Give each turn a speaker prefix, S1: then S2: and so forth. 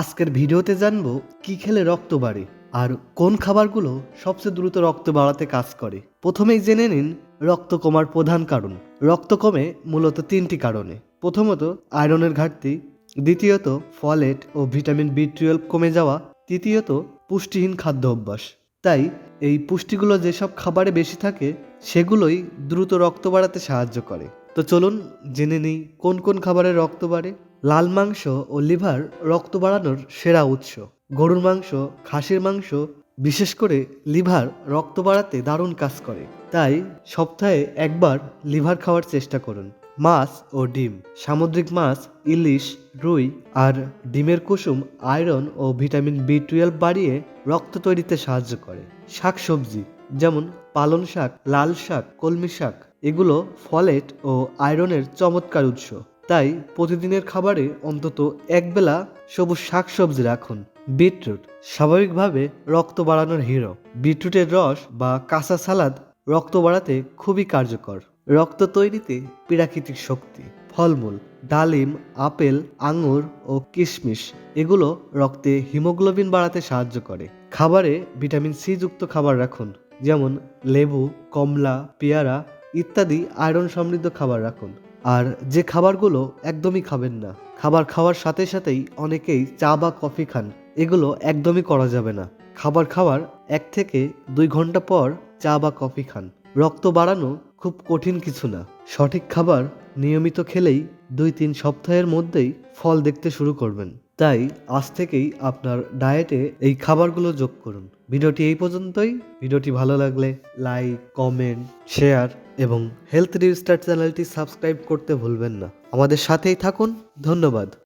S1: আজকের ভিডিওতে জানব কি খেলে রক্ত বাড়ে আর কোন খাবারগুলো সবচেয়ে দ্রুত রক্ত বাড়াতে কাজ করে। প্রথমেই জেনে নিন রক্ত কমার প্রধান কারণ। রক্ত কমে মূলত তিনটি কারণে। প্রথমত, আয়রনের ঘাটতি। দ্বিতীয়ত, ফলেট ও ভিটামিন বি টুয়েলভ কমে যাওয়া। তৃতীয়ত, পুষ্টিহীন খাদ্য অভ্যাস। তাই এই পুষ্টিগুলো যেসব খাবারে বেশি থাকে, সেগুলোই দ্রুত রক্ত বাড়াতে সাহায্য করে। তো চলুন জেনে নিই কোন কোন খাবারে রক্ত বাড়ে। লাল মাংস ও লিভার রক্ত বাড়ানোর সেরা উৎস। গরুর মাংস, খাসির মাংস, বিশেষ করে লিভার রক্ত বাড়াতে দারুণ কাজ করে। তাই সপ্তাহে একবার লিভার খাওয়ার চেষ্টা করুন। মাছ ও ডিম। সামুদ্রিক মাছ, ইলিশ, রুই আর ডিমের কুসুম, আয়রন ও ভিটামিন বি টুয়েলভ বাড়িয়ে রক্ত তৈরিতে সাহায্য করে। শাকসবজি, যেমন পালং শাক, লাল শাক, কলমি শাক, এগুলো ফলেট ও আয়রনের চমৎকার উৎস। তাই প্রতিদিনের খাবারে অন্তত একবেলা সবুজ শাকসবজি রাখুন। বিটরুট স্বাভাবিকভাবে রক্ত বাড়ানোর হিরো। বিটরুটের রস বা কাঁচা সালাদ রক্ত বাড়াতে খুবই কার্যকর। রক্ত তৈরিতে প্রাকৃতিক শক্তি। ফলমূল, ডালিম, আপেল, আঙুর ও কিশমিশ এগুলো রক্তে হিমোগ্লোবিন বাড়াতে সাহায্য করে। খাবারে ভিটামিন সি যুক্ত খাবার রাখুন, যেমন লেবু, কমলা, পেয়ারা ইত্যাদি আয়রন সমৃদ্ধ খাবার রাখুন। আর যে খাবারগুলো একদমই খাবেন না, খাবার খাওয়ার সাথে সাথেই অনেকেই চা বা কফি খান। এগুলো একদমই করা যাবে না। খাবার খাওয়ার এক থেকে দুই ঘণ্টা পর চা বা কফি খান। রক্ত বাড়ানো খুব কঠিন কিছু না। সঠিক খাবার নিয়মিত খেলেই দুই তিন সপ্তাহের মধ্যেই ফল দেখতে শুরু করবেন। তাই আজ থেকেই আপনার ডায়েটে এই খাবারগুলো যোগ করুন। ভিডিওটি এই পর্যন্তই। ভিডিওটি ভালো লাগলে লাইক, কমেন্ট, শেয়ার এবং হেলথ রিস্টার চ্যানেলটি সাবস্ক্রাইব করতে ভুলবেন না। আমাদের সাথেই থাকুন। ধন্যবাদ।